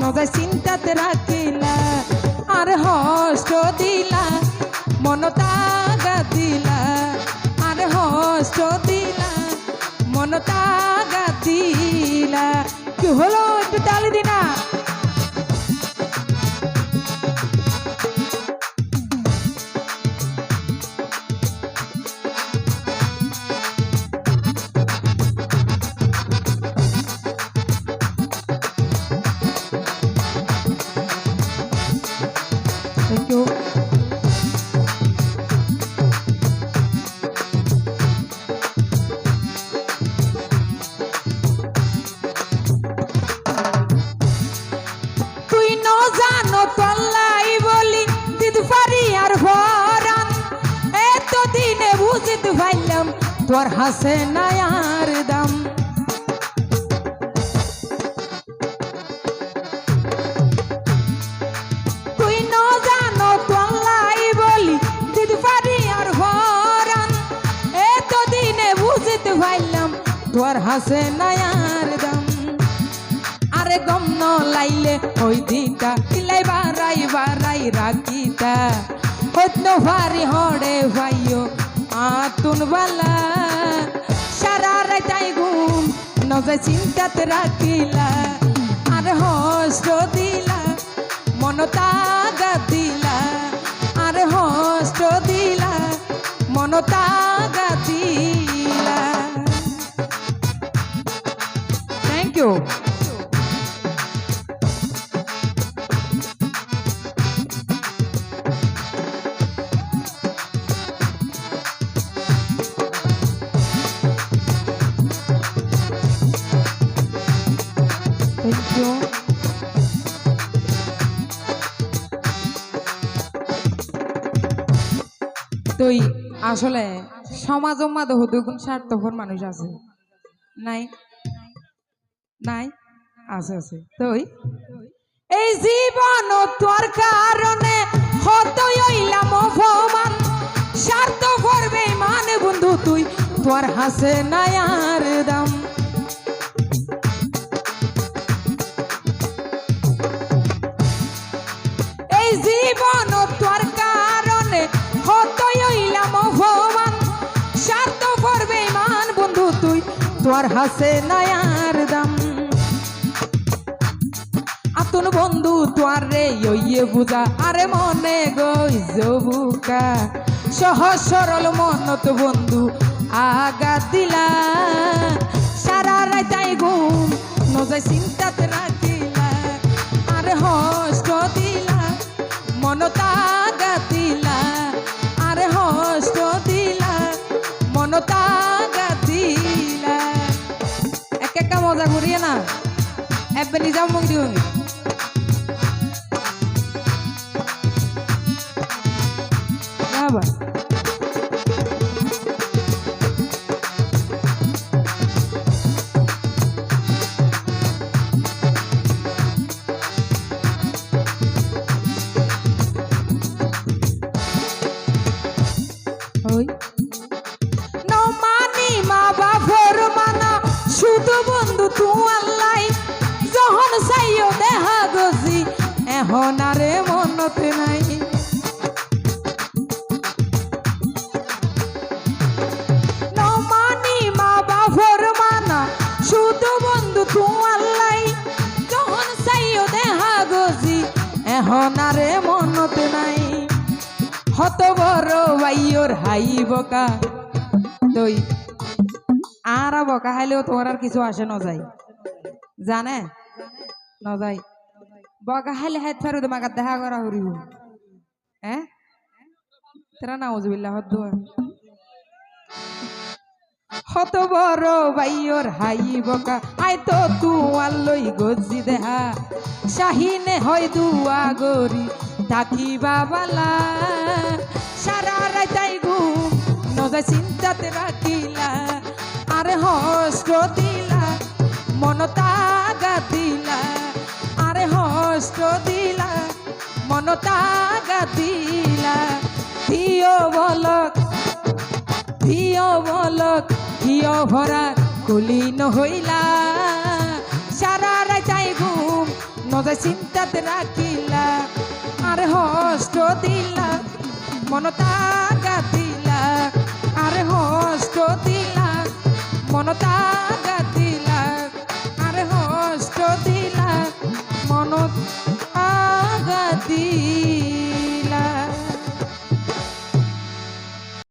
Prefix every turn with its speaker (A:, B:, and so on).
A: নজাই চিন্তাতে রাখিলা, আর হষ্ট দিলা মনতাগা দিলা আর হষ্ট দিলা মনতাগা দিলা কি হলো একটু তালি দিনা? তোর হাসে নায়ার দাম। তুই ন জানো তল্লাই বলি দিতে পারি আর ভরান এত দিনে বুঝতে পাইলাম তোর হাসে নায়ার দাম। আরে গম ন লাইলে ওই দিনটা ইলাই বারাই বারাই রাখিতা হইত ভারি হড়ে ভাইও আতুন বালা, সারা রাইতাই ঘুম নজে চিন্তাতে রাখিলা, আর হস্ত দিলা মন তাগা দিলা আর হস্ত দিলা মন তাগা দিলা থ্যাংক ইউ তুই আসলে সমাজ মাদে হদুগুণ স্বার্থপর মানুষ আছে। নাই? নাই? আছে আছে। তুই এই জীবন তোর কারণে হতই হইলাম অপমান। স্বার্থ করবে মানে বন্ধু তুই, তোর হাসে নাই আর দাম। তোর হাসে নায়ার দাম। আতুন বন্ধু তোর রে ইয়ে বুঝা। আরে মনে গই বুকা সহজ সরল মনত বন্ধু আগা দিলা। সারা রাইতাই ঘুম নজাই চিন্তাতে রাখিলা আরে হস্ত একটা মজা ঘুরিয়ে না। একবার নিজাম মুখ দিও বাবা আরে মনতে নাই। হত বড় ভাইয়োর হাই বকা। তুই আর বকা হাইলেও তোমার আর কিছু আসে ন যায় জানে? ন যায় বকা হাইলে হাত ফারু তোমাকে দেখা করা হরিব। হ্যাঁ তেরা নাউজুবিল্লাহ হদ্দু হত বড় ভাইয়োর হাই বকা। আই তো তু আল্লই গজি দেহা। শাহিনে হয় দুয়া গরি থাকিবা বালা সারা রাতাই ঘুম নজা চিন্তাতে রাখিলা আরে হস্ত দিলা, মন তাগা দিলা। আরে হস্ত দিলা, মন তাগা দিলা। দিও বলক দিও বলক। দিও ভরা কুলি নহইলা সারা রাজাই ঘুম মজা চিন্তাতে রাখিলা। আর হষ্ট দিলা মন তাগা দিলা